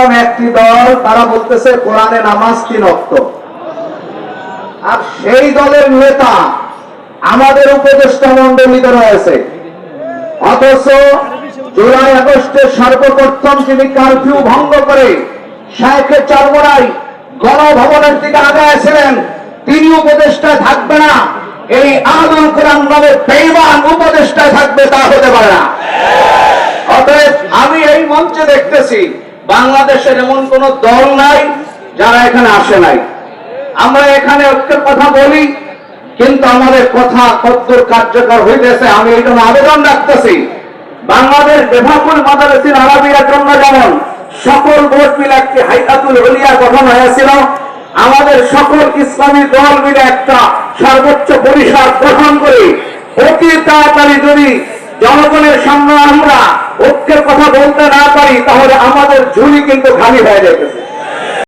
এবং একটি দল, তারা বলতেছে, কোরআনে নামাজ তিন অক্ত আর সেই দলের নেতা আমাদের উপদেষ্টা মন্ডলীতে রয়েছে। অথচ জুলাই আগস্টের সর্বপ্রথম তিনি কারফিউ ভঙ্গ করে শাহেখে চরমরাই গণভবনের দিকে আগাইছিলেন তিনি উপদেষ্টা থাকবে না। এই আদুল কোরআন নামে বেইমান উপদেষ্টা থাকবে তা হতে পারে না। অতএব আমি এই মঞ্চে দেখতেছি বাংলাদেশের এমন কোন দল নাই যারা এখানে আসে নাই। আমরা এখানে ঐক্যের কথা বলি, কিন্তু আমাদের কথা কদ্দূর কার্যকর হইতেছে আমি এই জন্য আবেদন রাখতেছি। বাংলাদেশ বেভাকুল মাদারসিন আরবিয়ার জন্য যেমন সকল ভোট মিলে একটি হাইকাতুল হলিয়া গঠন হয়েছিল, আমাদের সকল ইসলামী দল মিলে একটা সর্বোচ্চ পরিষদ গঠন করে। অতি তাড়াতাড়ি যদি জনগণের সামনে আমরা ঐক্যের কথা বলতে না পারি তাহলে আমাদের ঝুলি কিন্তু খালি হয়ে যেতেছে